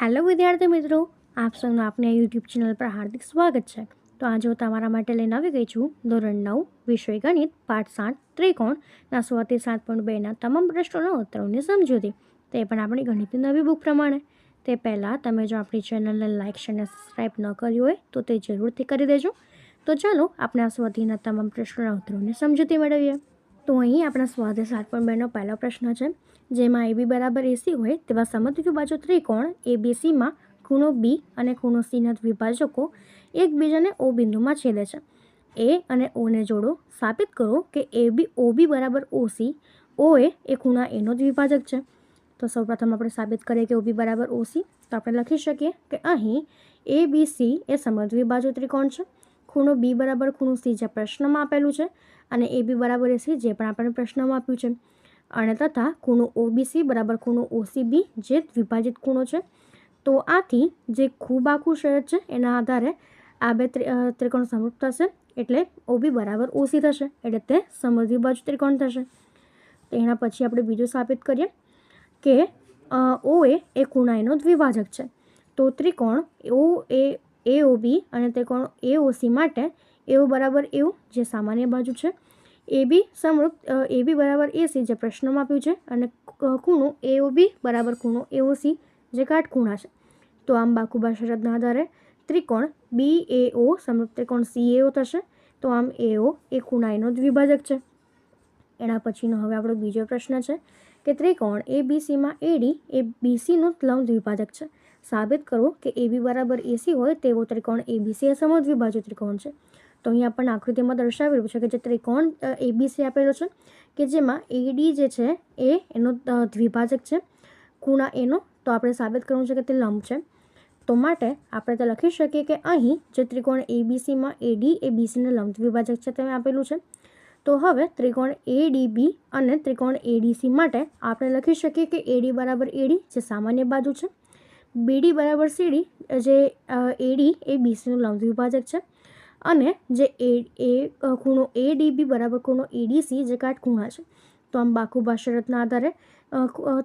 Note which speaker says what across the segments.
Speaker 1: Hello વિદ્યાર્થી મિત્રો, આપ સૌનું આપની આ યુટ્યુબ ચેનલ પર હાર્દિક સ્વાગત છે. તો આજે હું તમારા માટે લઈને આવી ગઈ છું ધોરણ નવ, વિષય ગણિત, પાઠ સાત ત્રિકોણના સોથી સાત પોઈન્ટ બેના તમામ પ્રશ્નોના ઉત્તરોની સમજૂતી. તે પણ આપણી ગણિતની નવી બુક પ્રમાણે. તે પહેલાં તમે જો આપણી ચેનલને લાઇક અને સબસ્ક્રાઈબ ન કર્યું હોય, તો તે જરૂરથી કરી દેજો. તો ચાલો આપણે આ સ્વાધીના તમામ પ્રશ્નોના ઉત્તરોની સમજૂતી મેળવીએ. તો અહીં આપણા સ્વાધ્યાય સાત પોઈન્ટ બેનો પહેલો પ્રશ્ન છે. જેમાં એબી બરાબર એસી હોય તેવા સમદ્વિ બાજુ ત્રિકોણ એબીસીમાં ખૂણો બી અને ખૂણો સીના દ્વિભાજકો એકબીજાને ઓ બિંદુમાં છેદે છે. એ અને ઓને જોડો સાબિત કરો કે એ બી ઓ બી બરાબર ઓસી ઓ એ એ ખૂણા એનો દ્વિભાજક છે. તો સૌપ્રથમ આપણે સાબિત કરીએ કે ઓ બી બરાબર ઓસી તો આપણે લખી શકીએ કે અહીં એ બી સી એ સમદ્વિ બાજુ ત્રિકોણ છે. ખૂણો બી બરાબર ખૂણો સી જે પ્રશ્નમાં આપેલું છે અને એ બી બરાબર એ સી જે પણ આપણને પ્રશ્નમાં આપ્યું છે. અને તથા ખૂણો ઓબીસી બરાબર ખૂણો ઓસીબી જે વિભાજિત ખૂણો છે. તો આથી જે ખૂબ આખું શહેર છે એના આધારે આ બે ત્રિકોણ સમૃદ્ધ થશે એટલે ઓબી બરાબર ઓસી થશે એટલે તે સમૃદ્ધિ બાજુ ત્રિકોણ થશે. તો એના પછી આપણે બીજું સાબિત કરીએ કે ઓ એ ખૂણા એનો દ્વિભાજક છે. તો ત્રિકોણ ઓ એ એ ઓબી અને ત્રિકોણ એ ઓસી માટે. એઓ બરાબર એવું જે સામાન્ય બાજુ છે. એ બી સમરૂપ એ બી બરાબર એસી જે પ્રશ્નમાં આપ્યું છે. અને ખૂણું એ બી બરાબર ખૂણો એઓ સી જે કાટખૂણા છે. તો આમ બાકુબા શરતના આધારે ત્રિકોણ બી એ ઓ સમરૂપ ત્રિકોણ સી એઓ થશે. તો આમ એ ખૂણા એનો દ્વિભાજક છે. એના પછીનો હવે આપણો બીજો પ્રશ્ન છે કે ત્રિકોણ એ બીસીમાં એડી એ બીસીનું લંબ દ્વિભાજક છે. સાબિત કરો કે એ બી બરાબર એસી હોય તેવો ત્રિકોણ એબીસી એ સમદ્વિભાજ્ય ત્રિકોણ છે. તો અહીંયા આપણને આકૃતિમાં દર્શાવેલું છે કે જે ત્રિકોણ એબીસી આપેલો છે કે જેમાં એડી જે છે એ, એનો દ્વિભાજક છે, ખૂણા એનો તો આપણે સાબિત કરવું છે કે તે લંબ છે. તો માટે આપણે તે લખી શકીએ કે અહીં જે ત્રિકોણ એબીસીમાં એડી એ બીસીને લંબ દ્વિભાજક છે તેમ આપેલું છે. તો હવે ત્રિકોણ એડીબી અને ત્રિકોણ એડીસી માટે આપણે લખી શકીએ કે એડી બરાબર એડી જે સામાન્ય બાજુ છે. બીડી બરાબર સીડી, જે એડી એ બીસીનું લંબ વિભાજક છે. અને જે એ એ ખૂણો એ ડીબી બરાબર ખૂણો એડીસી જે કાટખૂણા છે. તો આમ બાકુ શરતના આધારે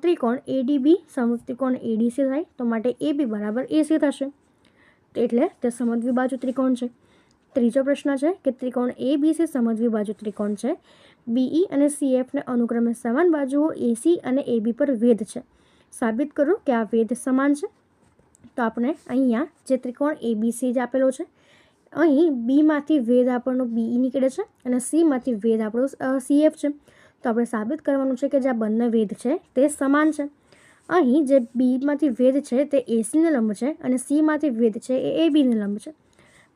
Speaker 1: ત્રિકોણ એડીબી સમૃદ્ધ ત્રિકોણ એડીસી થાય, તો માટે એ બી બરાબર એસી થશે. એટલે તે સમજવી બાજુ ત્રિકોણ છે. ત્રીજો પ્રશ્ન છે કે ત્રિકોણ એ બીસી સમદ્વિ બાજુ ત્રિકોણ છે. બીઈ અને સીએફને અનુક્રમે સમાન બાજુઓ એસી અને એબી પર વેધ છે. સાબિત કરો કે આ વેધ સમાન છે. તો આપણે અહીંયા જે ત્રિકોણ એબીસી જ આપેલો છે. અહીં બીમાંથી વેદ આપણનો બી નીકળે છે અને સીમાંથી વેદ આપણો સીએફ છે. તો આપણે સાબિત કરવાનું છે કે જે આ બંને વેદ છે તે સમાન છે. અહીં જે બીમાંથી વેદ છે તે એસીને લંબ છે અને સીમાંથી વેદ છે એ એ બીને લંબ છે.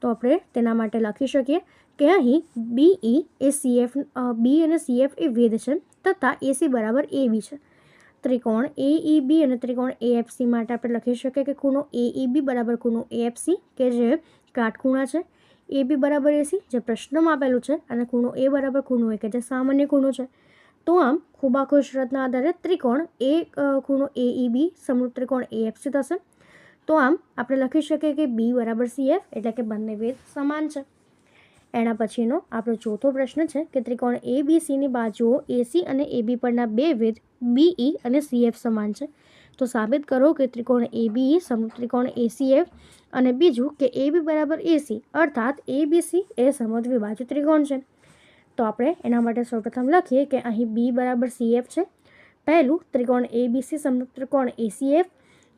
Speaker 1: તો આપણે તેના માટે લખી શકીએ કે અહીં બીઈ એ સીએફ બી અને સીએફ એ વેદ છે તથા એસી બરાબર એ બી છે. ત્રિકોણ એ બી અને ત્રિકોણ એએફસી માટે આપણે લખી શકીએ કે ખૂણો એ બી બરાબર ખૂણો એએફસી કે જે કાટખૂણા છે. એ બી બરાબર એસી જે પ્રશ્નમાં આપેલું છે અને ખૂણો એ બરાબર ખૂણો એ કે જે સામાન્ય ખૂણો છે. તો આમ ખૂબાખો શરતના આધારે ત્રિકોણ એ ખૂણો એ ઈ બી સમૃદ્ધ ત્રિકોણ એ એફસી થશે. તો આમ આપણે લખી શકીએ કે બી બરાબર સી એફ એટલે કે બંને વેદ સમાન છે. એના પછીનો આપણો ચોથો પ્રશ્ન છે કે ત્રિકોણ એ બી સીની બાજુઓ એસી અને એબી પરના બે વેદ બીઈ અને સીએફ સમાન છે. તો સાબિત કરો કે ત્રિકોણ એબીઈ સમૃદ્ધ ત્રિકોણ એસીએફ અને બીજું કે એ બી બરાબર એસી અર્થાત એ બીસી એ સમદ્વી બાજુ ત્રિકોણ છે. તો આપણે એના માટે સૌપ્રથમ લખીએ કે અહીં બી બરાબર સીએફ છે. પહેલું ત્રિકોણ એ સમત્રિકોણ એસીએફ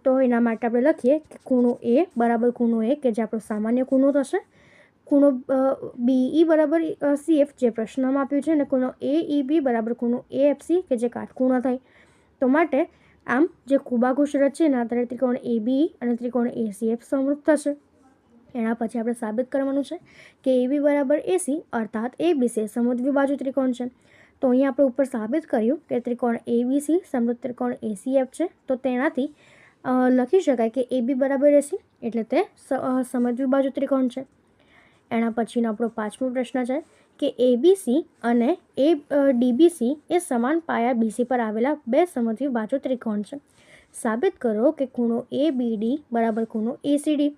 Speaker 1: તો એના માટે આપણે લખીએ કે ખૂણો એ બરાબર ખૂણો એ કે જે આપણો સામાન્ય ખૂણો થશે. ખૂણો બીઈ બરાબર સીએફ જે પ્રશ્નમાં આપ્યું છે અને ખૂણો એ ઈ બી બરાબર ખૂણો એ એફસી કે જે કાટખૂણો થાય. તો માટે આમ જે ખૂબાખુશ રચ છે એના આધારે ત્રિકોણ એ બી અને ત્રિકોણ એસીએફ સમૃદ્ધ થશે. એના પછી આપણે સાબિત કરવાનું છે કે એ બી બરાબર એસી અર્થાત એ બીસી સમૃદ્ધ બાજુ ત્રિકોણ છે. તો અહીંયા આપણે ઉપર સાબિત કર્યું કે ત્રિકોણ એ બીસી સમૃદ્ધ ત્રિકોણ એસીએફ છે. તો તેનાથી લખી શકાય કે એ બી બરાબર એસી એટલે તે સમજવી બાજુ ત્રિકોણ છે. એના પછીનો આપણો પાંચમો પ્રશ્ન છે કે એબીસી અને એ ડીબીસી એ સમાન પાયા બીસી પર આવેલા બે સમદ્વિ બાજુ ત્રિકોણ છે. સાબિત કરો કે ખૂણો એ બીડી બરાબર ખૂણો એસીડી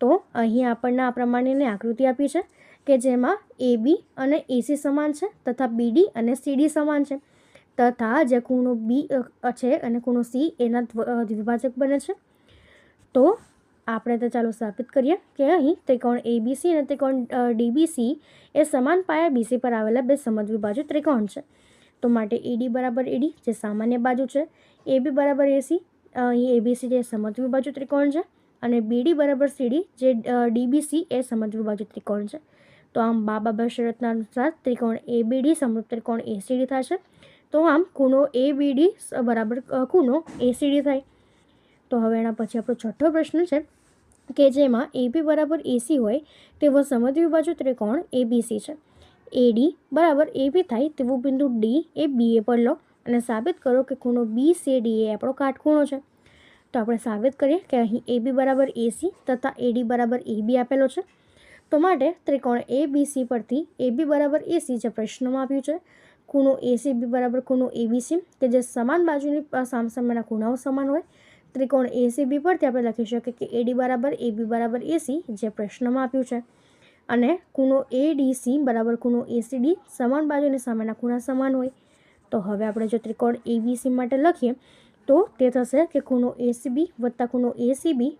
Speaker 1: તો અહીં આપણને આ પ્રમાણેની આકૃતિ આપી છે કે જેમાં એબી અને એસી સમાન છે તથા બીડી અને સીડી સમાન છે. તથા જે ખૂણો બી છે અને ખૂણો સી એના દ્વિભાજક બને છે. તો આપણે તો ચાલો સાબિત કરીએ કે અહીં ત્રિકોણ એબીસી અને ત્રિકોણ ડીબીસી એ સમાન પાયા બીસી પર આવેલા બે સમદ્વિબાજુ ત્રિકોણ છે. તો માટે એડી બરાબર એડી જે સામાન્ય બાજુ છે. એબી બરાબર એસી અહીં એબીસી જે સમદ્વિબાજુ ત્રિકોણ છે. અને બીડી બરાબર સીડી જે ડીબીસી એ સમદ્વિબાજુ ત્રિકોણ છે. તો આમ બાબા શરતના અનુસાર ત્રિકોણ એબીડી સમરૂપ ત્રિકોણ એસીડી થશે. તો આમ ખૂણો એબીડી બરાબર ખૂણો એસીડી થાય. તો હવે એના પછી આપણો છઠ્ઠો પ્રશ્ન છે કે જેમાં એબી બરાબર એસી હોય તેવો સમદ્વિબાજુ ત્રિકોણ એબીસી છે. એડી બરાબર એબી થાય તેવું બિંદુ ડી એ બીએ પર લો અને સાબિત કરો કે ખૂણો બી સી ડી એ આપણો કાટખૂણો છે. તો આપણે સાબિત કરીએ કે અહીં એબી બરાબર એસી તથા એડી બરાબર એબી આપેલો છે. તો માટે ત્રિકોણ એ બીસી પરથી એબી બરાબર એસી જે પ્રશ્નમાં આપ્યું છે, ખૂણો એસીબી બરાબર ખૂણો એબીસી કે જે સમાન બાજુની સામસામેના ખૂણાઓ સમાન હોય ત્રિકોણ એસીબી પરથી આપણે લખી શકીએ કે એડી બરાબર એબી બરાબર એસી જે પ્રશ્નમાં આપ્યું છે. અને ખૂણો એડીસી બરાબર ખૂણો એસીડી સમાન બાજુની સામેના ખૂણા સમાન હોય. તો હવે આપણે જો ત્રિકોણ એબીસી માટે લખીએ, તો તે થશે કે ખૂણો એસીબી વત્તા ખૂણો એસીબી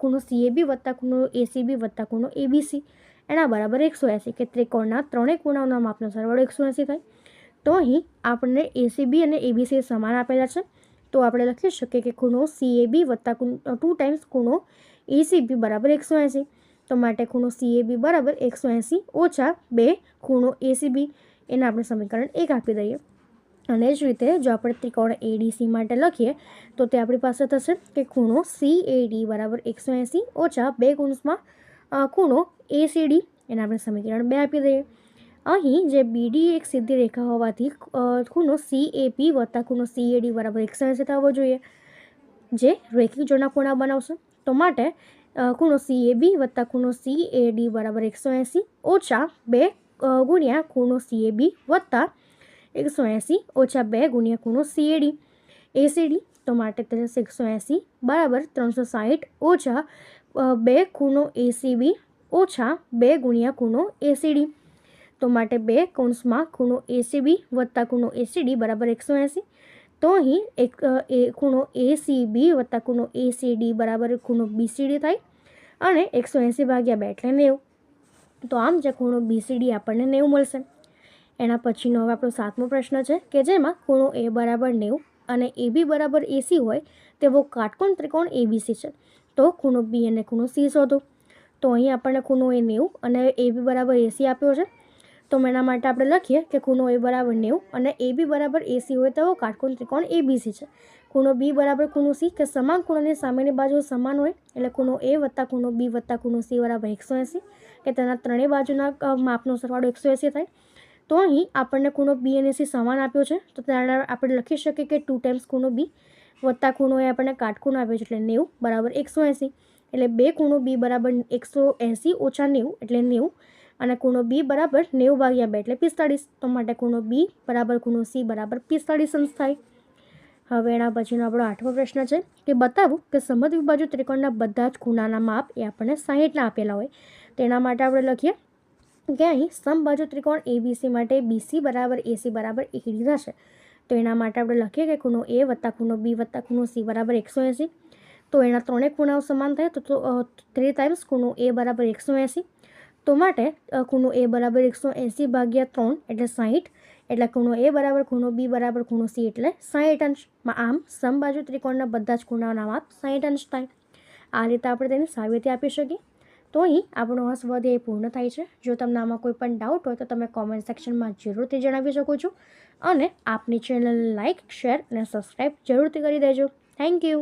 Speaker 1: ખૂણો સીએબી વત્તા ખૂણો એસીબી વત્તા ખૂણો એબીસી એના બરાબર એકસો એંસી, કે ત્રિકોણના ત્રણેય ખૂણાઓના માપનો સરવાળો એકસો એંસી થાય. તો અહીં આપણને એસીબી અને એબીસી સમાન આપેલા છે. તો આપણે લખી શકીએ કે ખૂણો સીએબી વત્તા ટુ ટાઈમ્સ ખૂણો એસીબી બરાબર એકસો એંસી. તો માટે ખૂણો સીએબી બરાબર એકસો એંસી ઓછા બે ખૂણો એસીબી એને આપણે સમીકરણ એક આપી દઈએ. અને જ રીતે જો આપણે ત્રિકોણ એડીસી માટે લખીએ, તો તે આપણી પાસે થશે કે ખૂણો સી એડી બરાબર એકસો એંસી ઓછા બે ગુણમાં ખૂણો એસીડી એને આપણે સમીકરણ બે આપી દઈએ. અહીં જે બીડી એક સીધી રેખા હોવાથી ખૂણો સી એપી વત્તા ખૂણો સી એડી બરાબર એકસો એંસી થવો જોઈએ. જે રેખિક જોડના ખૂણા બનાવશે. તો માટે ખૂણો સી એ બી વત્તા ખૂણો સી એ ડી બરાબર એકસો એંસી ઓછા બે ગુણ્યા ખૂણો સી એ બી વત્તા એકસો એંસી ઓછા બે ગુણ્યા ખૂણો સી એ ડી એસીડી તો માટે થશે એકસો એંસી બરાબર ત્રણસો સાહીઠ ઓછા બે ખૂણો એસીબી ઓછા બે ગુણ્યા ખૂણો એસીડી તો માટે બે કૌંસમાં ખૂણો એસીબી વત્તા ખૂણો એસીડી બરાબર એકસો એંસી. તો અહીં એક એ ખૂણો એસીબી વત્તા ખૂણો એસીડી બરાબર ખૂણો બીસીડી થાય અને એકસો એંસી ભાગ્યા બે એટલે નેવું. તો આમ જે ખૂણો બીસીડી આપણને નેવું મળશે. એના પછીનો હવે આપણો સાતમો પ્રશ્ન છે કે જેમાં ખૂણો એ બરાબર નેવું અને એ બી બરાબર એસી હોય તેવો કાટકોણ ત્રિકોણ એબીસી છે. તો ખૂણો બી અને ખૂણો સી શોધો. તો અહીં આપણને ખૂણો એ નેવું અને એ બી બરાબર એસી આપ્યો છે. તો એના માટે આપણે લખીએ કે ખૂણો એ બરાબર નેવું અને એ બી બરાબર એસી હોય તો કાટકોણ ત્રિકોણ એબીસી છે. ખૂણો બી બરાબર ખૂણો સી કે સમાન ખૂણાની સામેની બાજુ સમાન હોય એટલે ખૂણો એ વત્તા ખૂણો બી વત્તા ખૂણો સી બરાબર એકસો એંસી કે તેના ત્રણેય બાજુના માપનો સરવાળો એકસો એંસી થાય. તો અહીં આપણને ખૂણો બી અને સી સમાન આપ્યો છે. તો તેના આપણે લખી શકીએ કે ટુ ટાઈમ્સ ખૂણો બી વત્તા ખૂણો એ આપણને કાટખૂણો આપ્યો છે એટલે નેવું બરાબર એકસો એંસી. એટલે બે ખૂણો બી બરાબર એકસો એંસી ઓછા નેવું એટલે નેવું અને ખૂણો બી બરાબર નેવું ભાગ્યા બે એટલે પિસ્તાળીસ. તો માટે ખૂણો બી બરાબર ખૂણો સી બરાબર પિસ્તાળીસ અંશ થાય. હવે એના પછીનો આપણો આઠમો પ્રશ્ન છે કે બતાવું કે સમદ્વિબાજુ ત્રિકોણના બધા જ ખૂણાના માપ એ આપણને સાહીઠના આપેલા હોય. તેના માટે આપણે લખીએ કે અહીં સમબાજુ ત્રિકોણ એબીસી માટે બીસી બરાબર એસી બરાબર એડી થશે તો એના માટે આપણે લખીએ કે ખૂણો એ વત્તા ખૂણો બી વત્તા ખૂણો સી બરાબર એકસો એંસી. તો એના ત્રણેય ખૂણાઓ સમાન થાય તો થ્રી ટાઈમ્સ ખૂણો એ બરાબર એકસો એંસી. તો માટે ખૂણો એ બરાબર એકસો એંસી ભાગ્યા ત્રણ એટલે સાહીઠ એટલે ખૂણો એ બરાબર, ખૂણો બી બરાબર, ખૂણો સી એટલે સાહીઠ અંશમાં આમ, સમબાજુ ત્રિકોણના બધા જ ખૂણાઓના માપ સાહીઠ અંશ થાય. આ રીતે આપણે તેને સાબિતી આપી શકીએ. તો અહીં આપણો આ સ્વાધ્યાય પૂર્ણ થાય છે. જો તમને આમાં કોઈ પણ ડાઉટ હોય તો તમે કોમેન્ટ સેક્શનમાં જરૂરથી જણાવી શકો છો. અને આપની ચેનલને લાઇક શેર અને સબસ્ક્રાઈબ જરૂરથી કરી દેજો. Thank you